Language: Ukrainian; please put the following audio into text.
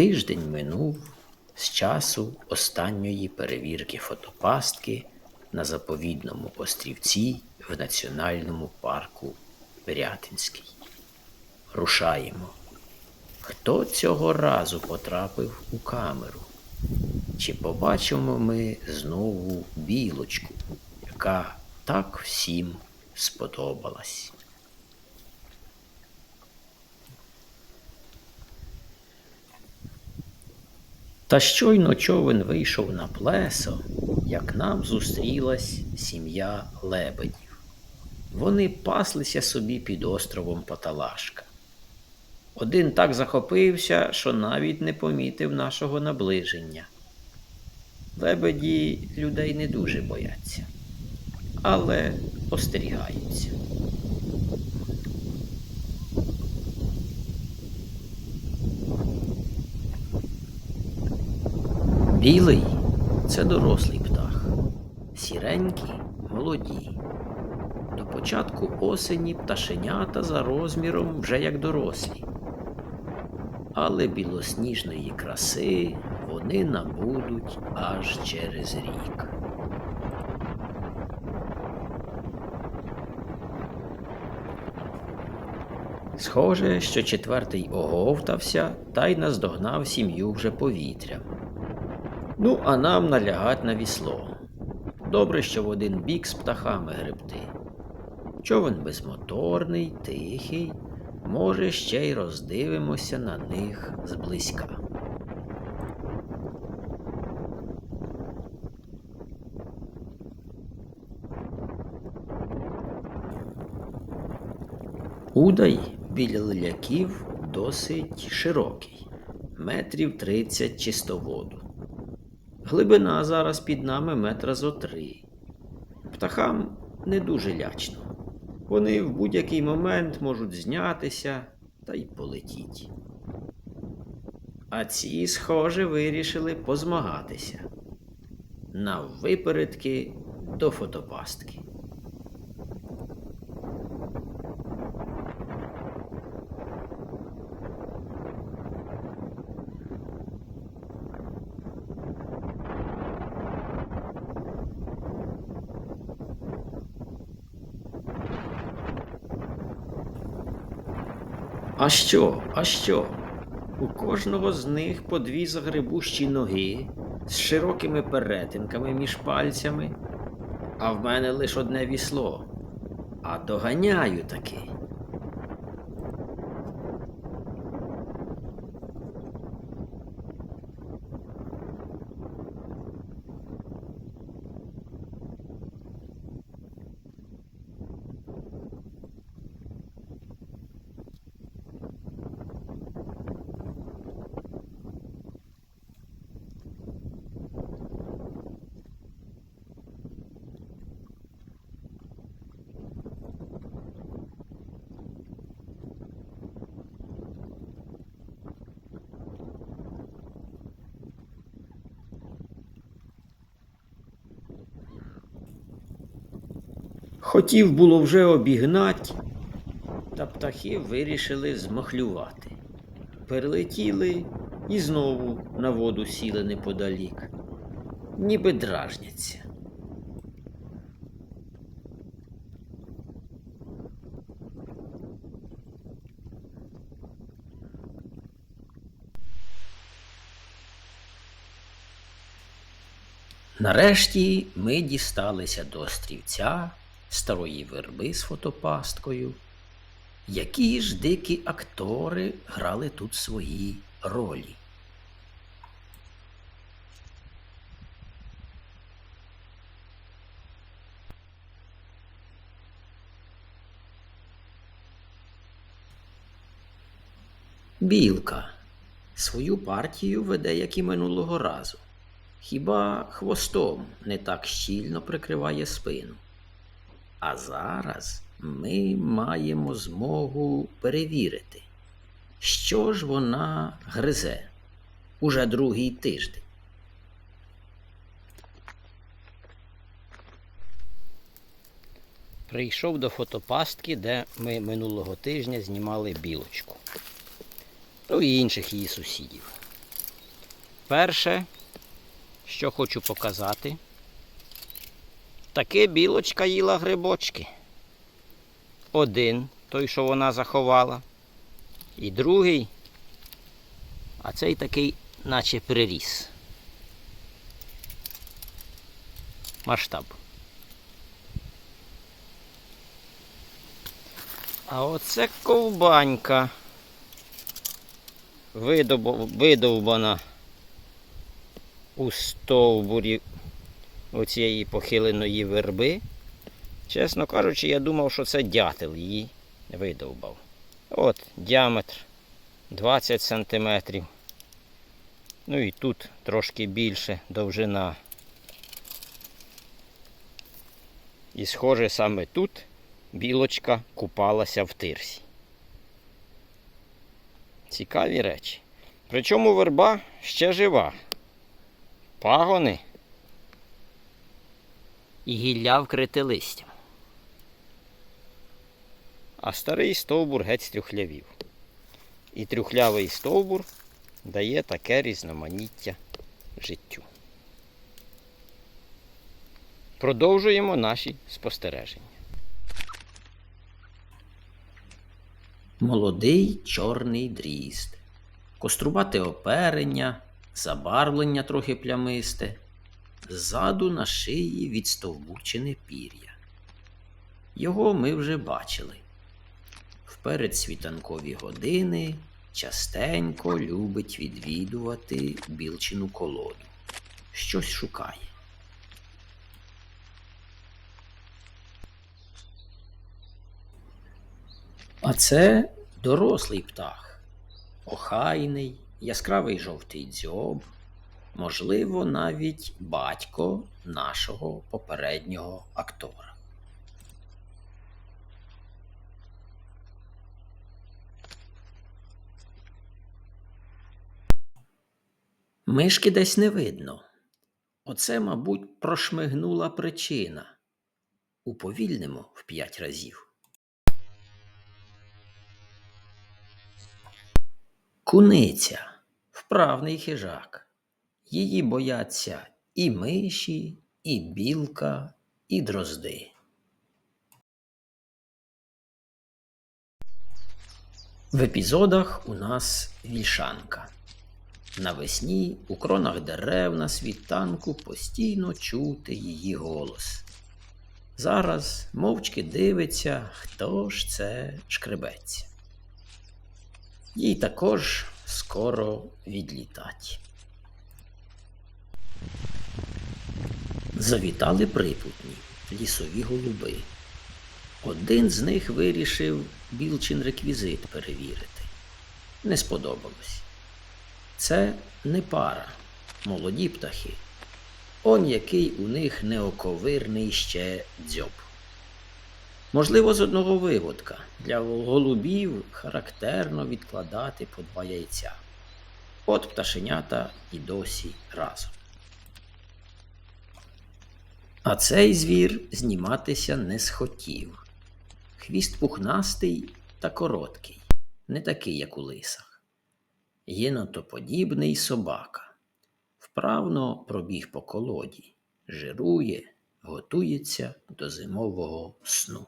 Тиждень минув з часу останньої перевірки фотопастки на заповідному острівці в національному парку Пирятинський. Рушаємо. Хто цього разу потрапив у камеру? Чи побачимо ми знову білочку, яка так всім сподобалась? Та щойно човен вийшов на плесо, як нам зустрілась сім'я лебедів. Вони паслися собі під островом Паталашка. Один так захопився, що навіть не помітив нашого наближення. Лебеді людей не дуже бояться, але остерігаються. Білий це дорослий птах, сіренькі молоді. До початку осені пташенята за розміром вже як дорослі. Але білосніжної краси вони набудуть аж через рік. Схоже, що четвертий оговтався та й наздогнав сім'ю вже повітрям. Ну, а нам налягать на вісло. Добре, що в один бік з птахами гребти. Човен безмоторний, тихий, може, ще й роздивимося на них зблизька. Удай біля лиляків досить широкий, метрів 30 чистоводу. Глибина зараз під нами метра зо три. Птахам не дуже лячно. Вони в будь-який момент можуть знятися та й полетіть. А ці, схоже, вирішили позмагатися на випередки до фотопастки. А що? А що? У кожного з них по дві загребущі ноги з широкими перетинками між пальцями, а в мене лише одне вісло. А доганяю таки. Хотів було вже обігнать, та птахи вирішили змахлювати. Перелетіли і знову на воду сіли неподалік, ніби дражняться. Нарешті ми дісталися до острівця старої верби з фотопасткою. Які ж дикі актори грали тут свої ролі? Білка свою партію веде, як і минулого разу. Хіба хвостом не так щільно прикриває спину. А зараз ми маємо змогу перевірити, що ж вона гризе уже другий тиждень. Прийшов до фотопастки, де ми минулого тижня знімали білочку. Ну і інших її сусідів. Перше, що хочу показати, таки білочка їла грибочки. Один, той, що вона заховала, і другий, а цей такий, наче приріс. Масштаб. А оце ковбанька. Видовбана у стовбурі оцієї похиленої верби. Чесно кажучи, я думав, що це дятел її видовбав. От діаметр 20 сантиметрів. Ну і тут трошки більше довжина. І схоже саме тут білочка купалася в тирсі. Цікаві речі. Причому верба ще жива. Пагони. І гілля вкрите листям. А старий стовбур геть стрюхлявів. І трюхлявий стовбур дає таке різноманіття життю. Продовжуємо наші спостереження. Молодий чорний дрізд. Кострубате оперення, забарвлення трохи плямисте, ззаду на шиї відстовбурчене пір'я. Його ми вже бачили. В передсвітанкові години частенько любить відвідувати білчину колоду. Щось шукає. А це дорослий птах. Охайний, яскравий жовтий дзьоб, можливо, навіть батько нашого попереднього актора. Мишки десь не видно. Оце, мабуть, прошмигнула причина. Уповільнимо в п'ять разів. Куниця вправний хижак. Її бояться і миші, і білка, і дрозди. В епізодах у нас вільшанка. Навесні у кронах дерев на світанку постійно чути її голос. Зараз мовчки дивиться, хто ж це шкребеться. Їй також скоро відлітать. Завітали припутні лісові голуби. Один з них вирішив білчин реквізит перевірити. Не сподобалось. Це не пара, молоді птахи. Он який у них неоковирний ще дзьоб. Можливо, з одного виводка для голубів характерно відкладати по два яйця. От пташенята і досі разом. А цей звір зніматися не схотів. Хвіст пухнастий та короткий, не такий, як у лисах. Єнотоподібний собака. Вправно пробіг по колоді, жирує, готується до зимового сну.